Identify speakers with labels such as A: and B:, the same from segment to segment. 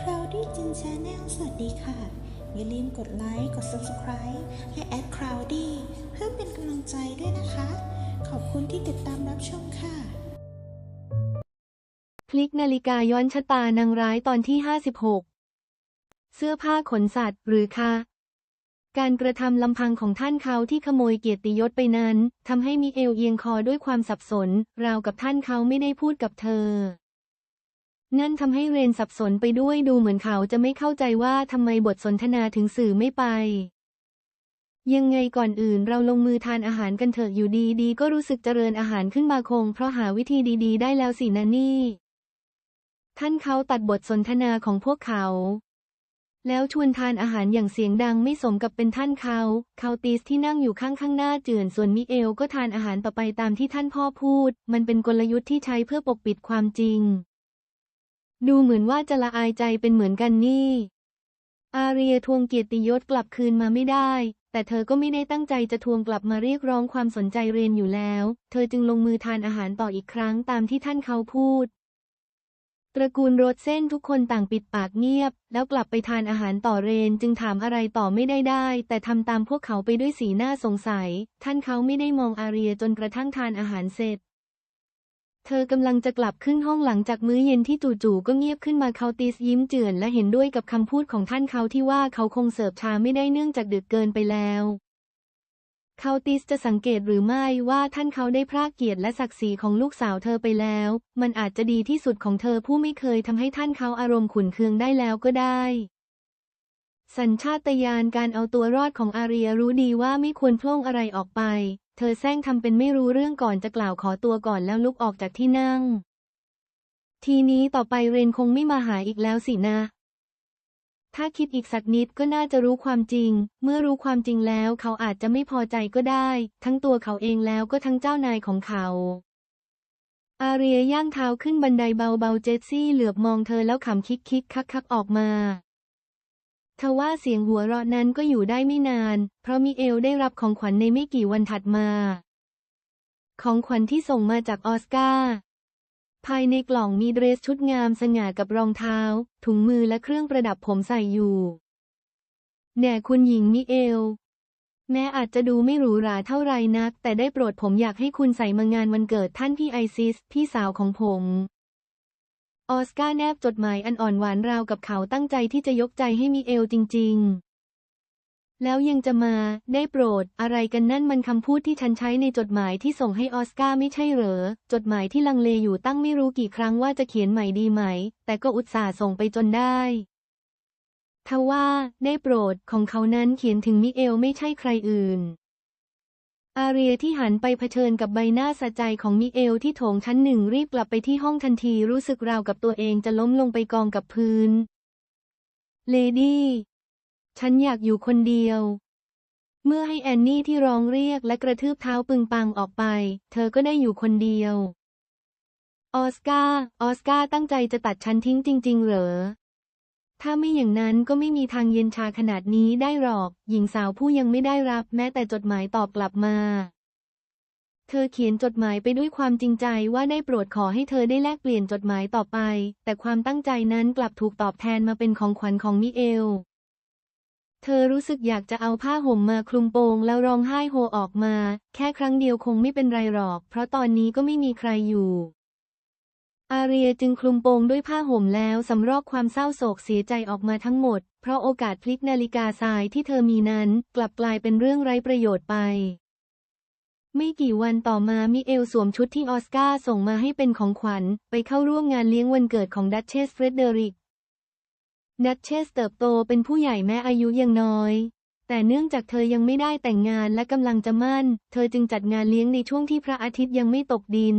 A: คราวดี้จินชาแนลสวัสดีค่ะ อย่าลืมกดไลค์ กด Subscribe และแอดคราวดี้เพื่อเป็นกำลังใจด้วยนะคะ ขอบคุณที่ติดตามรับชมค่ะ
B: พลิกนาฬิกาย้อนชะตานางร้ายตอนที่ 56 เสื้อผ้าขนสัตว์หรือคะการกระทำลำพังของท่านเขาที่ขโมยเกียรติยศไปนั้นทำให้มิเอลเอียงคอด้วยความสับสน ราวกับท่านเขาไม่ได้พูดกับเธอ นั่นทำให้เรนสับสนไปด้วยดูเหมือนเขาจะไม่เข้าใจว่าทำไมบทสนทนาถึงสื่อไม่ไป ยังไงก่อนอื่นเราลงมือทานอาหารกันเถอะอยู่ดีๆก็รู้สึกเจริญอาหารขึ้นมาคง เพราะหาวิธีดี ๆ ได้แล้วสินะนี่ ท่านเขาตัดบทสนทนาของพวกเขา แล้วชวนทานอาหารอย่างเสียงดังไม่สมกับเป็นท่านเขาเขาตีสที่นั่งอยู่ข้างข้างหน้าเจือนส่วนมิเอลก็ทานอาหารต่อไปตามที่ท่านพ่อพูด มันเป็นกลยุทธ์ที่ใช้เพื่อปกปิดความจริง ดูเหมือนว่าจะละอายใจเป็นเหมือนกันนี่ อาเรียทวงเกียรติยศกลับคืนมาไม่ได้ แต่เธอก็ไม่ได้ตั้งใจจะทวงกลับมาเรียกร้องความสนใจเรียนอยู่แล้ว เธอจึงลงมือทานอาหารต่ออีกครั้งตามที่ท่านเขาพูด ตระกูลโรสเส้นทุกคนต่างปิดปากเงียบ แล้วกลับไปทานอาหารต่อเรนจึงถามอะไรต่อไม่ได้ได้ แต่ทำตามพวกเขาไปด้วยสีหน้าสงสัย ท่านเขาไม่ได้มองอาเรียจนกระทั่งทานอาหารเสร็จ เธอกำลังจะกลับขึ้นห้องหลังจากมื้อเย็นที่จู่ๆก็เงียบขึ้นมาเขาติสยิ้มเจือนและเห็นด้วยกับคำพูดของท่านเขาที่ว่าเขาคงเสิร์ฟชาไม่ได้เนื่องจากดึกเกินไปแล้วเขาติสจะสังเกตหรือไม่ว่าท่านเขาได้พรากเกียรติและศักดิ์ศรีของลูกสาวเธอไปแล้ว มันอาจจะดีที่สุดของเธอผู้ไม่เคยทำให้ท่านเขาอารมณ์ขุนเคืองได้แล้วก็ได้สัญชาตญาณการเอาตัวรอดของอาเรียรู้ดีว่าไม่ควรพล่งอะไรออกไป เธอแซงทำเป็นไม่รู้เรื่องก่อนจะกล่าวขอตัวก่อนแล้วลุกออกจากที่นั่ง ทีนี้ต่อไปเรนคงไม่มาหาอีกแล้วสินะ ถ้าคิดอีกสักนิดก็น่าจะรู้ความจริง เมื่อรู้ความจริงแล้วเขาอาจจะไม่พอใจก็ได้ ทั้งตัวเขาเองแล้วก็ทั้งเจ้านายของเขา อาเรียย่างเท้าขึ้นบันไดเบาๆเจสซี่เหลือบมองเธอแล้วขำคิกคิกคักคักๆออกมา ทว่าเสียงหัวเราะนั้นก็อยู่ได้ไม่นาน เพราะมิเอลได้รับของขวัญในไม่กี่วันถัดมา ของขวัญที่ส่งมาจากออสการ์ ภายในกล่องมีเดรสชุดงามสง่ากับรองเท้า ถุงมือและเครื่องประดับผมใส่อยู่ แน่คุณหญิงมิเอล แม้อาจจะดูไม่หรูหราเท่าไรนัก แต่ได้โปรดผมอยากให้คุณใส่มางานวันเกิดท่านพี่ไอซิส พี่สาวของผม ออสการ์แนบจดหมายอันอ่อนหวานราวกับเขาตั้งใจที่จะยกใจให้มิเอลจริง ๆ แล้วยังจะมา ได้โปรด อะไรกันนั่นมันคำพูดที่ฉันใช้ในจดหมายที่ส่งให้ออสการ์ไม่ใช่เหรอ จดหมายที่ลังเลอยู่ตั้งไม่รู้กี่ครั้งว่าจะเขียนใหม่ดีไหม แต่ก็อุตส่าห์ส่งไปจนได้ทว่า ได้โปรดของเขานั้นเขียนถึงมิเอลไม่ใช่ใครอื่น อาเรียที่หันไปเผชิญกับใบหน้าสะใจของมิเอลที่โถงชั้นหนึ่งรีบกลับไปที่ห้องทันทีรู้สึกราวกับตัวเองจะล้มลงไปกองกับพื้น เลดี้ ฉันอยากอยู่คนเดียว เมื่อให้แอนนี่ที่ร้องเรียกและกระทืบเท้าปึงปังออกไป เธอก็ได้อยู่คนเดียว ออสการ์ ออสการ์ตั้งใจจะตัดฉันทิ้งจริง ๆ เหรอ ถ้าไม่อย่างนั้นก็ไม่มีทางเย็นชาขนาดนี้ได้หรอก หญิงสาวผู้ยังไม่ได้รับแม้แต่จดหมายตอบกลับมา เธอเขียนจดหมายไปด้วยความจริงใจว่าได้โปรดขอให้เธอได้แลกเปลี่ยนจดหมายต่อไป แต่ความตั้งใจนั้นกลับถูกตอบแทนมาเป็นของขวัญของมิเอล เธอรู้สึกอยากจะเอาผ้าห่มมาคลุมโปงแล้วร้องไห้โฮออกมา แค่ครั้งเดียวคงไม่เป็นไรหรอก เพราะตอนนี้ก็ไม่มีใครอยู่ อาเรียจึงคลุมโปงด้วยผ้าห่มแล้วสำรอกความเศร้าโศกเสียใจออกมาทั้งหมด เพราะโอกาสพลิกนาฬิกาทรายที่เธอมีนั้น กลับกลายเป็นเรื่องไร้ประโยชน์ไป ไม่กี่วันต่อมามิเอลสวมชุดที่ออสการ์ส่งมาให้เป็นของขวัญ ไปเข้าร่วมงานเลี้ยงวันเกิดของดัชเชสเฟรเดริกดัชเชสเติบโตเป็นผู้ใหญ่แม้อายุยังน้อย แต่เนื่องจากเธอยังไม่ได้แต่งงานและกำลังจะมั่น เธอจึงจัดงานเลี้ยงในช่วงที่พระอาทิตย์ยังไม่ตกดิน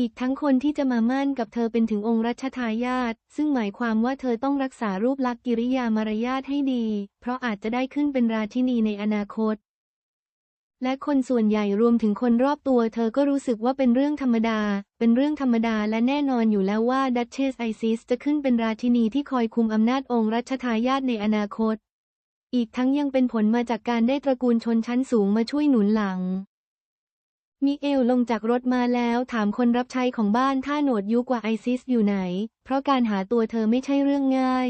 B: อีกทั้งคนที่จะมามั่นกับเธอเป็นถึงองค์รัชทายาทซึ่งหมายความว่าเธอต้องรักษารูปลักษณ์กิริยามารยาทให้ดี เพราะอาจจะได้ขึ้นเป็นราชินีในอนาคต และคนส่วนใหญ่รวมถึงคนรอบตัว เธอก็รู้สึกว่าเป็นเรื่องธรรมดา เป็นเรื่องธรรมดาและแน่นอนอยู่แล้วว่าดัชเชสไอซิสจะขึ้นเป็นราชินีที่คอยคุมอำนาจองค์รัชทายาทในอนาคต อีกทั้งยังเป็นผลมาจากการได้ตระกูลชนชั้นสูงมาช่วยหนุนหลัง มิเอลลงจากรถมาแล้วถามคนรับใช้ของบ้านถ้าหนวดยุกว่าไอซิสอยู่ไหน เพราะการหาตัวเธอไม่ใช่เรื่องง่าย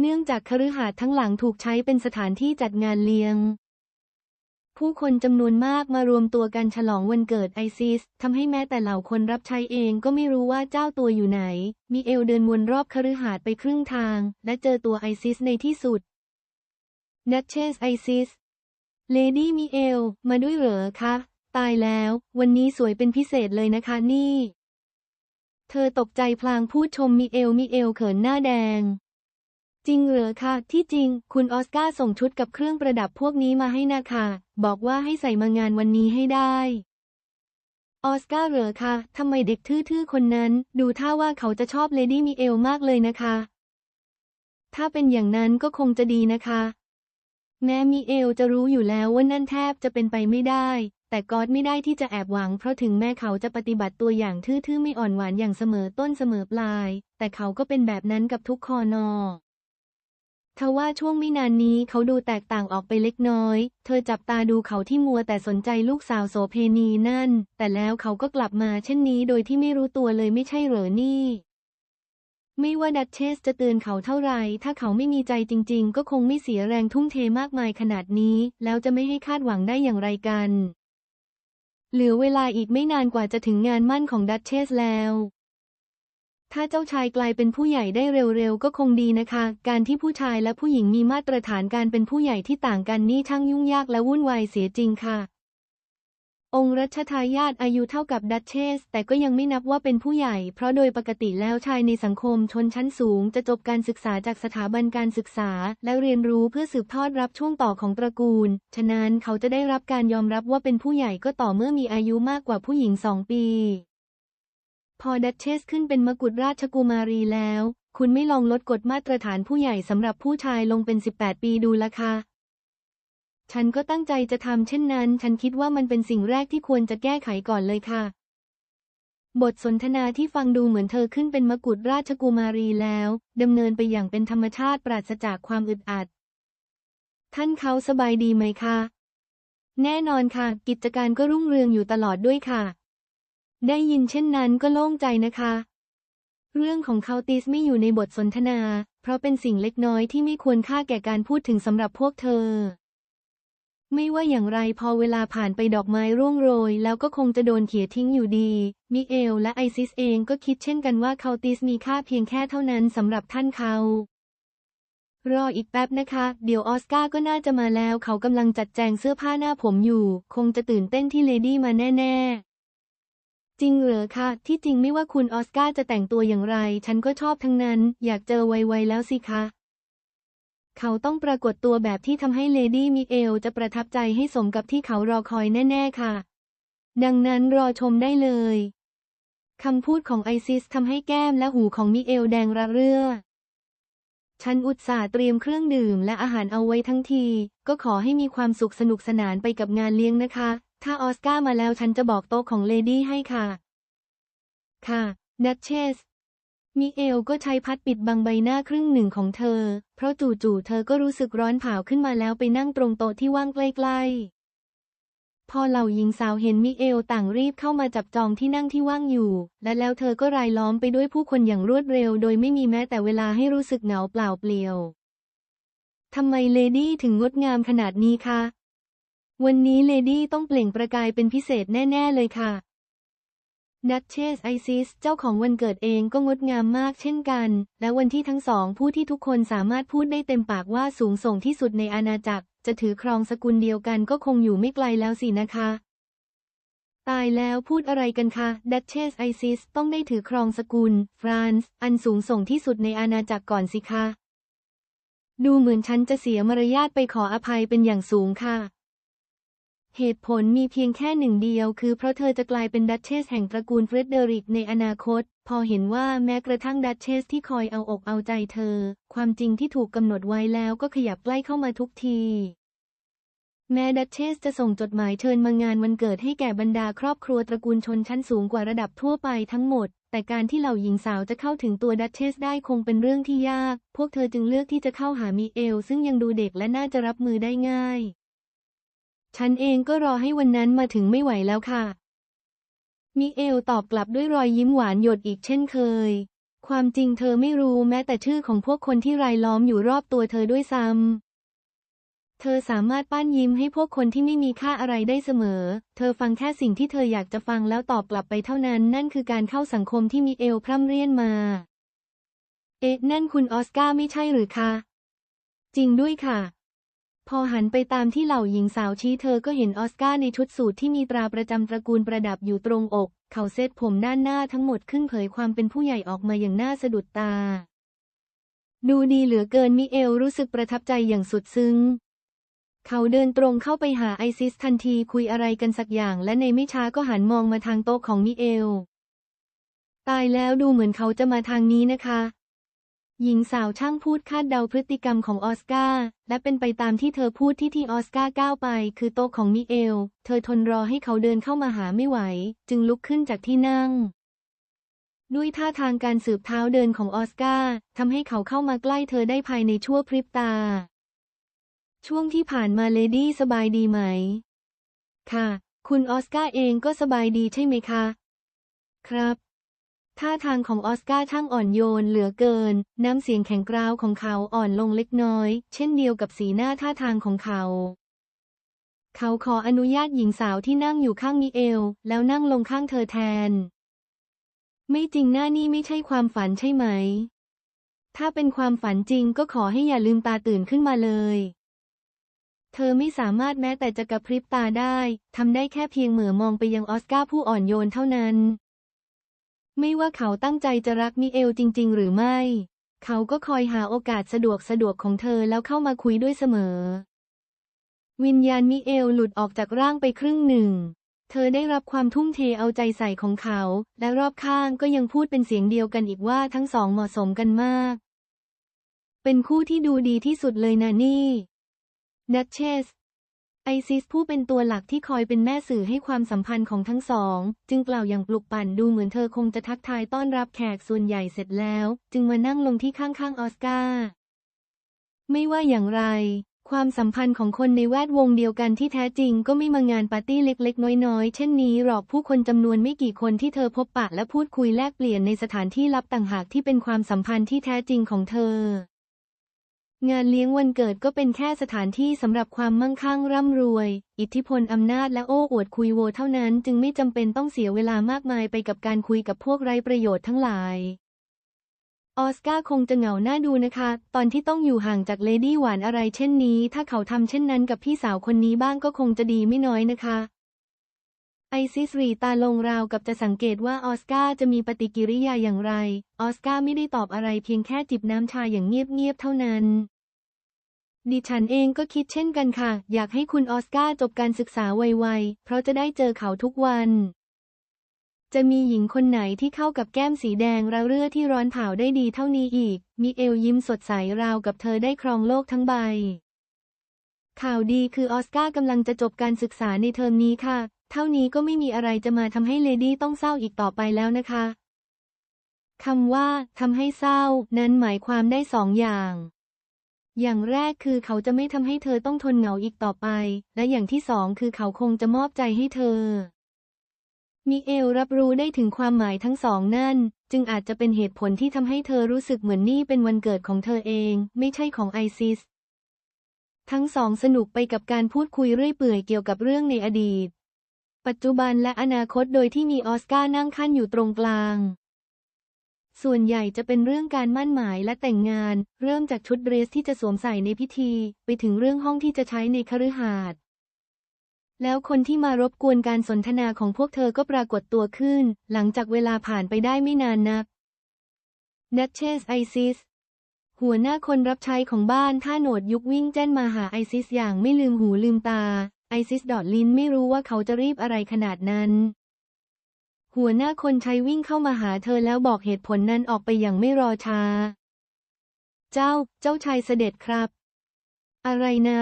B: เนื่องจากคฤหาสน์ทั้งหลังถูกใช้เป็นสถานที่จัดงานเลี้ยง ผู้คนจำนวนมากมารวมตัวกันฉลองวันเกิดไอซิสทำให้แม้แต่เหล่าคนรับใช้เองก็ไม่รู้ว่าเจ้าตัวอยู่ไหน มิเอลเดินวนรอบคฤหาสน์ไปครึ่งทาง และเจอตัวไอซิสในที่สุดนัทเชสไอซิสเลดี้มิเอลมาด้วยเหรอคะ ตายแล้ว วันนี้สวยเป็นพิเศษเลยนะคะนี่ เธอตกใจพลางพูดชมมิเอลมิเอลเขินหน้าแดง จริงเหรอคะที่จริง คุณออสการ์ส่งชุดกับเครื่องประดับพวกนี้มาให้นะคะ บอกว่าให้ใส่มางานวันนี้ให้ได้ออสการ์เหรอคะทำไมเด็กทื่อๆคนนั้น ดูท่าว่าเขาจะชอบเลดี้มิเอลมากเลยนะคะ ถ้าเป็นอย่างนั้นก็คงจะดีนะคะ แม้มิเอลจะรู้อยู่แล้วว่านั่นแทบจะเป็นไปไม่ได้ แต่ก๊อตไม่ได้ที่จะแอบหวังเพราะถึงแม้เขาจะปฏิบัติตัวอย่างทื่อๆไม่อ่อนหวานอย่างเสมอต้นเสมอปลาย แต่เขาก็เป็นแบบนั้นกับทุกคอนอทว่าช่วงไม่นานนี้เขาดูแตกต่างออกไปเล็กน้อย เธอจับตาดูเขาที่มัวแต่สนใจลูกสาวโสเพณีนั่น แต่แล้วเขาก็กลับมาเช่นนี้โดยที่ไม่รู้ตัวเลยไม่ใช่เหรอนี่ ไม่ว่าดัชเชสจะเตือนเขาเท่าไร ถ้าเขาไม่มีใจจริง ๆ ก็คงไม่เสียแรงทุ่มเทมากมายขนาดนี้ แล้วจะไม่ให้คาดหวังได้อย่างไรกัน เหลือเวลาอีกไม่นานกว่าจะถึงงานมั่นของดัชเชสแล้ว ถ้าเจ้าชายกลายเป็นผู้ใหญ่ได้เร็วๆ ก็คงดีนะคะ การที่ผู้ชายและผู้หญิงมีมาตรฐานการเป็นผู้ใหญ่ที่ต่างกันนี่ช่างยุ่งยากและวุ่นวายเสียจริงค่ะ องค์รัชทายาทอายุเท่ากับดัชเชส แต่ก็ยังไม่นับว่าเป็นผู้ใหญ่ เพราะโดยปกติแล้วชายในสังคมชนชั้นสูง จะจบการศึกษาจากสถาบันการศึกษา และเรียนรู้เพื่อสืบทอดรับช่วงต่อของตระกูล ฉะนั้นเขาจะได้รับการยอมรับว่าเป็นผู้ใหญ่ก็ต่อเมื่อมีอายุมากกว่าผู้หญิงสองปี พอดัชเชสขึ้นเป็นมกุฎราชกุมารีแล้ว คุณไม่ลองลดกฎมาตรฐานผู้ใหญ่สำหรับผู้ชายลงเป็น 18 ปีดูละคะ ฉันก็ตั้งใจจะทำเช่นนั้น ฉันคิดว่ามันเป็นสิ่งแรกที่ควรจะแก้ไขก่อนเลยค่ะ บทสนทนาที่ฟังดูเหมือนเธอขึ้นเป็นมกุฎราชกุมารีแล้วดำเนินไปอย่างเป็นธรรมชาติปราศจากความอึดอัด ท่านเขาสบายดีไหมคะ แน่นอนค่ะ กิจการก็รุ่งเรืองอยู่ตลอดด้วยค่ะ ได้ยินเช่นนั้นก็โล่งใจนะคะ เรื่องของเขาติสไม่อยู่ในบทสนทนา เพราะเป็นสิ่งเล็กน้อยที่ไม่ควรค่าแก่การพูดถึงสำหรับพวกเธอ ไม่ว่าอย่างไรพอเวลาผ่านไปดอกไม้ร่วงโรย แล้วก็คงจะโดนเขี่ยทิ้งอยู่ดี มิเอลและไอซิสเองก็คิดเช่นกันว่าเขาติสมีค่าเพียงแค่เท่านั้นสำหรับท่านเขารออีกแป๊บนะคะ เดี๋ยวออสการ์ก็น่าจะมาแล้ว เขากำลังจัดแจงเสื้อผ้าหน้าผมอยู่ คงจะตื่นเต้นที่เลดี้มาแน่ ๆ จริงเหรอคะ ที่จริงไม่ว่าคุณออสการ์จะแต่งตัวอย่างไร ฉันก็ชอบทั้งนั้น อยากเจอไวๆแล้วสิคะ เขาต้องปรากฏตัวแบบที่ทำให้เลดี้มิเอลจะประทับใจให้สมกับที่เขารอคอยแน่ ๆ ค่ะ ดังนั้นรอชมได้เลยคำพูดของไอซิสทำให้แก้มและหูของมิเอลแดงระเรื่อ ฉันอุตส่าห์เตรียมเครื่องดื่มและอาหารเอาไว้ทั้งที ก็ขอให้มีความสุขสนุกสนานไปกับงานเลี้ยงนะคะ ถ้าออสการ์มาแล้วฉันจะบอกโต๊ะของเลดี้ให้ค่ะ ค่ะ ดัชเชส มิเอลก็ใช้พัดปิดบังใบหน้าครึ่งหนึ่งของเธอ เพราะจู่ๆเธอก็รู้สึกร้อนเผาขึ้นมาแล้วไปนั่งตรงโต๊ะที่ว่างใกล้ๆ พอเหล่าหญิงสาวเห็นมิเอลต่างรีบเข้ามาจับจองที่นั่งที่ว่างอยู่ และแล้วเธอก็รายล้อมไปด้วยผู้คนอย่างรวดเร็ว โดยไม่มีแม้แต่เวลาให้รู้สึกเหงาเปล่าเปลี่ยวทำไมเลดี้ถึงงดงามขนาดนี้คะ วันนี้เลดี้ต้องเปล่งประกายเป็นพิเศษแน่ ๆ เลยค่ะ ดัชเชสไอซิสเจ้าของวันเกิดเองก็งดงามมากเช่นกัน และวันที่ทั้งสองผู้ที่ทุกคนสามารถพูดได้เต็มปากว่าสูงส่งที่สุดในอาณาจักร จะถือครองสกุลเดียวกันก็คงอยู่ไม่ไกลแล้วสินะคะ ตายแล้วพูดอะไรกันคะดัชเชสไอซิสต้องได้ถือครองสกุล ฟรานซ์อันสูงส่งที่สุดในอาณาจักรก่อนสิคะ ดูเหมือนฉันจะเสียมารยาทไปขออภัยเป็นอย่างสูงค่ะ เหตุผลมีเพียงแค่หนึ่งเดียว คือเพราะเธอจะกลายเป็นดัชเชสแห่งตระกูลเฟรเดริกในอนาคต พอเห็นว่าแม้กระทั่งดัชเชสที่คอยเอาอกเอาใจเธอ ความจริงที่ถูกกำหนดไว้แล้วก็ขยับใกล้เข้ามาทุกที แม้ดัชเชสจะส่งจดหมายเชิญมางานวันเกิดให้แก่บรรดาครอบครัวตระกูลชนชั้นสูงกว่าระดับทั่วไปทั้งหมด แต่การที่เหล่าหญิงสาวจะเข้าถึงตัวดัชเชสได้คงเป็นเรื่องที่ยาก พวกเธอจึงเลือกที่จะเข้าหามิเอล ซึ่งยังดูเด็กและน่าจะรับมือได้ง่าย ฉันเองก็รอให้วันนั้นมาถึงไม่ไหวแล้วค่ะ มิเอลตอบกลับด้วยรอยยิ้มหวานหยดอีกเช่นเคย ความจริงเธอไม่รู้แม้แต่ชื่อของพวกคนที่รายล้อมอยู่รอบตัวเธอด้วยซ้ำ เธอสามารถปั้นยิ้มให้พวกคนที่ไม่มีค่าอะไรได้เสมอ เธอฟังแค่สิ่งที่เธออยากจะฟังแล้วตอบกลับไปเท่านั้น นั่นคือการเข้าสังคมที่มิเอลพร่ำเรียนมา เอ๊ะนั่นคุณออสการ์ไม่ใช่หรือคะ จริงด้วยค่ะ พอหันไปตามที่เหล่าหญิงสาวชี้เธอก็เห็นออสการ์ในชุดสูทที่มีตราประจำตระกูลประดับอยู่ตรงอก เขาเซตผมด้านหน้าทั้งหมดขึ้นเผยความเป็นผู้ใหญ่ออกมาอย่างน่าสะดุดตา ดูดีเหลือเกินมิเอลรู้สึกประทับใจอย่างสุดซึ้ง เขาเดินตรงเข้าไปหาไอซิสทันทีคุยอะไรกันสักอย่าง และในไม่ช้าก็หันมองมาทางโต๊ะของมิเอล ตายแล้วดูเหมือนเขาจะมาทางนี้นะคะ หญิงสาวช่างพูดคาดเดาพฤติกรรมของออสการ์และเป็นไปตามที่เธอพูดที่ที่ออสการ์ก้าวไป คือโต๊ะของมิเอล เธอทนรอให้เขาเดินเข้ามาหาไม่ไหว จึงลุกขึ้นจากที่นั่ง ด้วยท่าทางการสืบเท้าเดินของออสการ์ทำให้เขาเข้ามาใกล้เธอได้ภายในชั่วพริบตา ช่วงที่ผ่านมาเลดี้สบายดีไหม ค่ะ คุณออสการ์เองก็สบายดีใช่ไหมคะ ครับ ท่าทางของออสการ์ช่างอ่อนโยนเหลือเกิน น้ำเสียงแข็งกร้าวของเขาอ่อนลงเล็กน้อย เช่นเดียวกับสีหน้าท่าทางของเขา เขาขออนุญาตหญิงสาวที่นั่งอยู่ข้างมิเอล แล้วนั่งลงข้างเธอแทน ไม่จริงหน้านี่ไม่ใช่ความฝันใช่ไหม ถ้าเป็นความฝันจริงก็ขอให้อย่าลืมตาตื่นขึ้นมาเลย เธอไม่สามารถแม้แต่จะกระพริบตาได้ทำได้แค่เพียงเหมือมองไปยังออสการ์ผู้อ่อนโยนเท่านั้น ไม่ว่าเขาตั้งใจจะรักมิเอลจริง ๆ หรือไม่ เขาก็คอยหาโอกาสสะดวกสะดวกของเธอแล้วเข้ามาคุยด้วยเสมอ วิญญาณมิเอลหลุดออกจากร่างไปครึ่งหนึ่ง เธอได้รับความทุ่มเทเอาใจใส่ของเขา และรอบข้างก็ยังพูดเป็นเสียงเดียวกันอีกว่าทั้งสองเหมาะสมกันมาก เป็นคู่ที่ดูดีที่สุดเลยนะนี่ดัชเชส ไอซิสผู้เป็นตัวหลักที่คอยเป็นแม่สื่อให้ความสัมพันธ์ของทั้งสอง จึงกล่าวอย่างปลุกปั่นดูเหมือนเธอคงจะทักทายต้อนรับแขกส่วนใหญ่เสร็จแล้ว จึงมานั่งลงที่ข้างๆออสการ์ไม่ว่าอย่างไร ความสัมพันธ์ของคนในแวดวงเดียวกันที่แท้จริงก็ไม่มางานปาร์ตี้เล็กๆ น้อยๆ เช่นนี้หรอกผู้คนจำนวนไม่กี่คนที่เธอพบปะและพูดคุยแลกเปลี่ยนในสถานที่ลับต่างหากที่เป็นความสัมพันธ์ที่แท้จริงของเธอ งานเลี้ยงวันเกิดก็เป็นแค่สถานที่สำหรับความมั่งคั่งร่ำรวย อิทธิพลอำนาจและโอ้อวดคุยโวเท่านั้นจึงไม่จำเป็นต้องเสียเวลามากมายไปกับการคุยกับพวกไร้ประโยชน์ทั้งหลาย ออสการ์คงจะเหงาหน้าดูนะคะ ตอนที่ต้องอยู่ห่างจากเลดี้หวานอะไรเช่นนี้ ถ้าเขาทำเช่นนั้นกับพี่สาวคนนี้บ้างก็คงจะดีไม่น้อยนะคะไอซิสรีตาลงราวกับจะสังเกตว่าออสการ์จะมีปฏิกิริยาอย่างไร ออสการ์ไม่ได้ตอบอะไรเพียงแค่จิบน้ำชาอย่างเงียบๆเท่านั้น ดิฉันเองก็คิดเช่นกันค่ะ อยากให้คุณออสการ์จบการศึกษาไวๆ เพราะจะได้เจอเขาทุกวัน จะมีหญิงคนไหนที่เข้ากับแก้มสีแดงระเรื่อที่ร้อนเผาได้ดีเท่านี้อีกมิเอลยิ้มสดใสราวกับเธอได้ครองโลกทั้งใบ ข่าวดีคือออสการ์กำลังจะจบการศึกษาในเทอมนี้ค่ะ เท่านี้ก็ไม่มีอะไรจะมาทำให้เลดี้ต้องเศร้าอีกต่อไปแล้วนะคะคำว่าทำให้เศร้า นั้นหมายความได้สองอย่าง อย่างแรกคือเขาจะไม่ทำให้เธอต้องทนเหงาอีกต่อไป และอย่างที่สองคือเขาคงจะมอบใจให้เธอ มิเอลรับรู้ได้ถึงความหมายทั้งสองนั่น จึงอาจจะเป็นเหตุผลที่ทำให้เธอรู้สึกเหมือนนี่เป็นวันเกิดของเธอเอง ไม่ใช่ของไอซิส ทั้งสองสนุกไปกับการพูดคุยเรื่อยเปื่อยเกี่ยวกับเรื่องในอดีต ปัจจุบันและอนาคตโดยที่มีออสการ์นั่งขั้นอยู่ตรงกลาง ส่วนใหญ่จะเป็นเรื่องการมั่นหมายและแต่งงาน เริ่มจากชุดเดรสที่จะสวมใส่ในพิธี ไปถึงเรื่องห้องที่จะใช้ในคฤหาสน์แล้วคนที่มารบกวนการสนทนาของพวกเธอก็ปรากฏตัวขึ้น หลังจากเวลาผ่านไปได้ไม่นานนักนัทเชสไอซิสหัวหน้าคนรับใช้ของบ้านท่าโหนดยุกวิ่งแจ้นมาหาไอซิสอย่างไม่ลืมหูลืมตา ไอซิสดอดลินไม่รู้ว่าเขาจะรีบอะไรขนาดนั้น หัวหน้าคนใช้วิ่งเข้ามาหาเธอแล้วบอกเหตุผลนั้นออกไปอย่างไม่รอช้า เจ้า เจ้าชายเสด็จครับ อะไรนะ